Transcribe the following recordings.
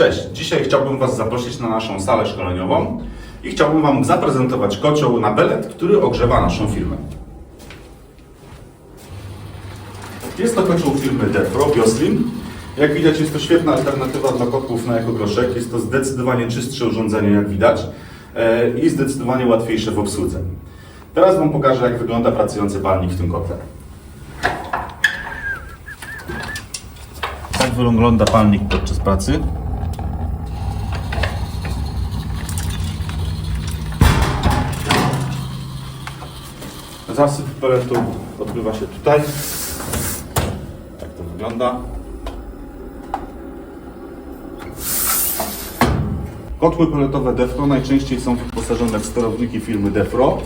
Cześć, dzisiaj chciałbym Was zaprosić na naszą salę szkoleniową i chciałbym Wam zaprezentować kocioł na belet, który ogrzewa naszą firmę. Jest to kocioł firmy Defro Bioslim. Jak widać jest to świetna alternatywa dla kotłów na ekogroszek. Jest to zdecydowanie czystsze urządzenie jak widać e, i zdecydowanie łatwiejsze w obsłudze. Teraz Wam pokażę jak wygląda pracujący palnik w tym kotle. Tak wygląda palnik podczas pracy. Zasyp peletu odbywa się tutaj. Tak to wygląda. Kotły peletowe Defro najczęściej są wyposażone w sterowniki firmy Defro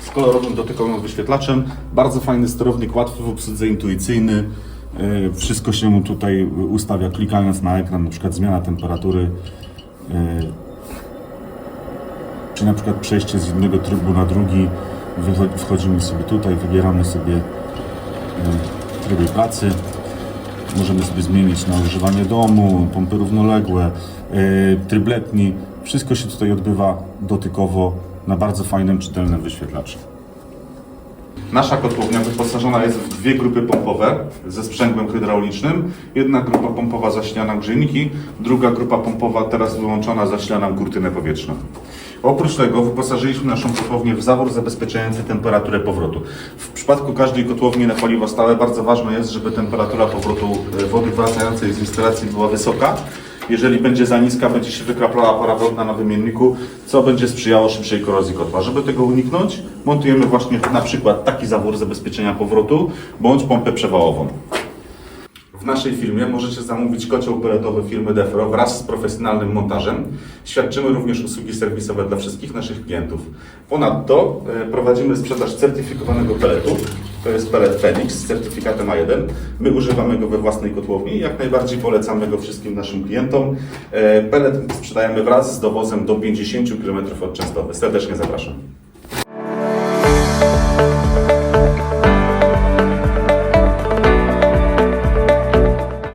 z kolorowym dotykowym wyświetlaczem. Bardzo fajny sterownik, łatwy w obsłudze, intuicyjny. Yy, Wszystko się mu tutaj ustawia klikając na ekran, na przykład zmiana temperatury, yy, czy na przykład przejście z jednego trybu na drugi. Wchodzimy sobie tutaj, wybieramy sobie tryby pracy. Możemy sobie zmienić na ogrzewanie domu, pompy równoległe, yy, tryb letni. Wszystko się tutaj odbywa dotykowo na bardzo fajnym, czytelnym wyświetlaczu. Nasza kotłownia wyposażona jest w dwie grupy pompowe ze sprzęgłem hydraulicznym. Jedna grupa pompowa zasila nam grzejniki, druga grupa pompowa teraz wyłączona zasila nam kurtynę powietrzną. Oprócz tego wyposażyliśmy naszą kotłownię w zawór zabezpieczający temperaturę powrotu. W przypadku każdej kotłowni na paliwo stałe bardzo ważne jest, żeby temperatura powrotu e, wody wracającej z instalacji była wysoka. Jeżeli będzie za niska, będzie się wykraplała para wodna na wymienniku, co będzie sprzyjało szybszej korozji kotła. Żeby tego uniknąć, montujemy właśnie na przykład taki zawór zabezpieczenia powrotu, bądź pompę przewałową. W naszej firmie możecie zamówić kocioł peletowy firmy Defro wraz z profesjonalnym montażem. Świadczymy również usługi serwisowe dla wszystkich naszych klientów. Ponadto e, prowadzimy sprzedaż certyfikowanego peletu. To jest pelet Phoenix z certyfikatem A1. My używamy go we własnej kotłowni i jak najbardziej polecamy go wszystkim naszym klientom. E, Pelet sprzedajemy wraz z dowozem do 50 km od Częstochowy. Serdecznie zapraszam.